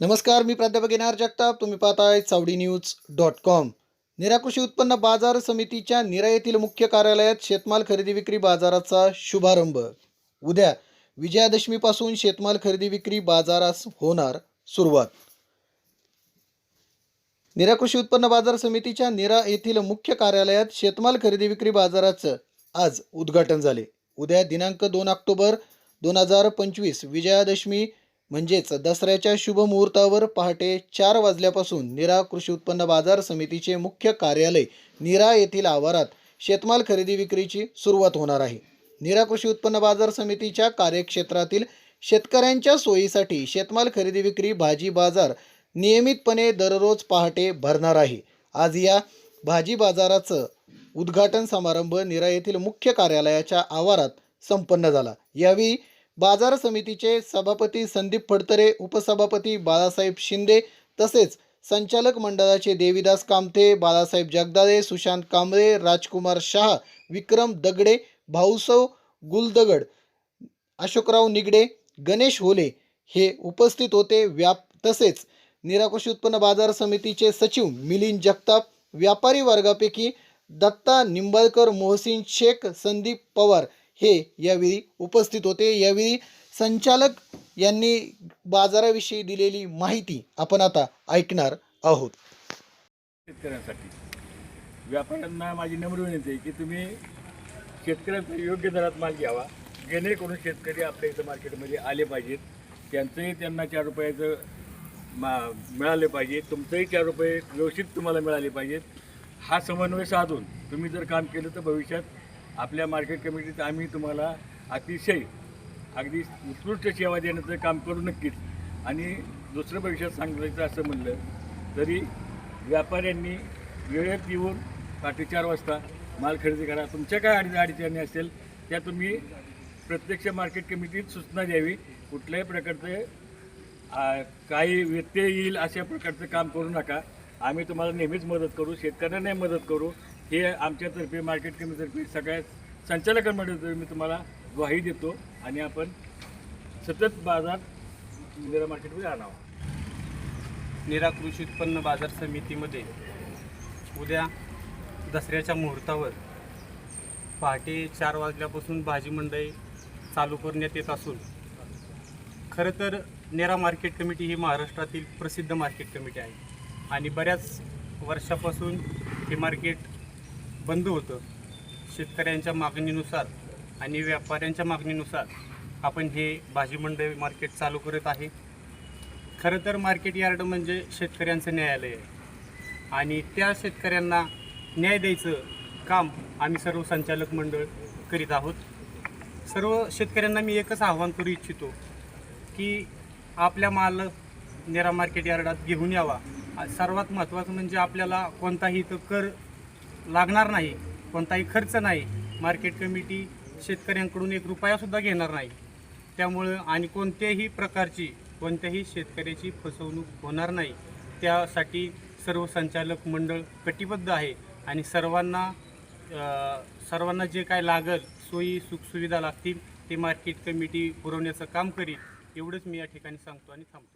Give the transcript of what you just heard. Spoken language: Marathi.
नमस्कार मी प्राध्यापक एन जगताप. तुम्ही पाहताय Chavadi news dot com. Nira कृषी उत्पन्न बाजार समितीच्या निरा येथील मुख्य कार्यालयात शेतमाल खरेदी विक्री बाजाराचा शुभारंभ. उद्या विजयादशमीपासून शेतमाल खरेदी विक्री बाजारास होणार सुरुवात. निरा कृषी उत्पन्न बाजार समितीच्या निरा येथील मुख्य कार्यालयात शेतमाल खरेदी विक्री बाजाराचं आज उद्घाटन झाले. उद्या दिनांक दोन ऑक्टोबर दोन हजार पंचवीस विजयादशमी म्हणजेच दसऱ्याच्या शुभ मुहूर्तावर पहाटे चार वाजल्यापासून निरा कृषी उत्पन्न बाजार समितीचे मुख्य कार्यालय निरा येथील आवारात शेतमाल खरेदी विक्रीची सुरुवात होणार आहे. निरा कृषी उत्पन्न बाजार समितीच्या कार्यक्षेत्रातील शेतकऱ्यांच्या सोयीसाठी शेतमाल खरेदी विक्री भाजी बाजार नियमितपणे दररोज पहाटे भरणार आहे. आज या भाजी बाजाराचं उद्घाटन समारंभ निरा येथील मुख्य कार्यालयाच्या आवारात संपन्न झाला. यावेळी बाजार समितीचे सभापती संदीप फडतरे उपसभापती बाळासाहेब शिंदे तसेच संचालक मंडळाचे देवीदास कामथे बाळासाहेब जगदाळे सुशांत कांबळे राजकुमार शाह विक्रम दगडे भाऊसव गुलदगड अशोकराव निगडे गणेश होले हे उपस्थित होते. व्याप तसेच निराकृषी उत्पन्न बाजार समितीचे सचिव मिलिंद जगताप व्यापारी वर्गापैकी दत्ता निंबाळकर मोहसिन शेख संदीप पवार हे यावेळी उपस्थित होते. यावेळी संचालक यांनी बाजाराविषयी दिलेली माहिती आपण आता ऐकणार आहोत. शेतकऱ्यांसाठी. व्यापाऱ्यांना माझी नम्र विनंती आहे की तुम्ही शेतकऱ्यांचा योग्य दरात माल घ्यावा. जेणेकरून शेतकरी आपल्या इथं मार्केटमध्ये आले पाहिजेत. त्यांचंही त्यांना चार रुपयाचं मा मिळाले पाहिजे. तुमचंही चार रुपये व्यवस्थित तुम्हाला मिळाले पाहिजेत. हा समन्वय साधून तुम्ही जर काम केलं तर भविष्यात आपल्या मार्केट कमिटीत आम्ही तुम्हाला अतिशय अगदी उत्कृष्ट सेवा देण्याचं काम करू नक्कीच. आणि दुसरं भविष्यात सांगायचं असं म्हणलं तरी व्यापाऱ्यांनी वेळेत येऊन पहाटे चार वाजता माल खरेदी करा. तुमच्या काय अडीच अडचणी असेल त्या तुम्ही प्रत्यक्ष मार्केट कमिटीत सूचना द्यावी. कुठल्याही प्रकारचे काही व्यत्यय येईल अशा प्रकारचं काम करू नका. आम्ही तुम्हाला नेहमीच मदत करू शेतकऱ्यांनाही मदत करू. हे आमच्यातर्फे मार्केट कमिटीतर्फे सगळ्या संचालकांमध्ये मी तुम्हाला ग्वाही देतो आणि आपण सतत बाजार निरा मार्केटमध्ये आणावा. निरा कृषी उत्पन्न बाजार समितीमध्ये उद्या दसऱ्याच्या मुहूर्तावर पहाटे चार वाजल्यापासून भाजी मंडई चालू करण्यात येत असून खरं तर नेरा मार्केट कमिटी ही महाराष्ट्रातील प्रसिद्ध मार्केट कमिटी आहे. आणि बऱ्याच वर्षापासून हे मार्केट बंद होतं. शेतकऱ्यांच्या मागणीनुसार आणि व्यापाऱ्यांच्या मागणीनुसार आपण हे भाजी मंडई मार्केट चालू करत आहे. खरं तर मार्केट यार्ड म्हणजे शेतकऱ्यांचं न्यायालय आहे. आणि त्या शेतकऱ्यांना न्याय द्यायचं काम आम्ही सर्व संचालक मंडळ करीत आहोत. सर्व शेतकऱ्यांना मी एकच आव्हान करू इच्छितो की आपल्या माल नेरा मार्केट यार्डात घेऊन यावा. सर्वात महत्त्वाचं म्हणजे आपल्याला कोणताही इथं कर लागणार नाही. कोणताही खर्च नाही. मार्केट कमिटी शेतकऱ्यांकडून एक रुपयासुद्धा घेणार नाही. त्यामुळं आणि कोणत्याही प्रकारची कोणत्याही शेतकऱ्याची फसवणूक होणार नाही. त्यासाठी सर्व संचालक मंडळ कटिबद्ध आहे. आणि सर्वांना सर्वांना जे काय लागल सोयी सुखसुविधा लागतील ते मार्केट कमिटी पुरवण्याचं काम करील. एवढंच मी या ठिकाणी सांगतो आणि थांबतो.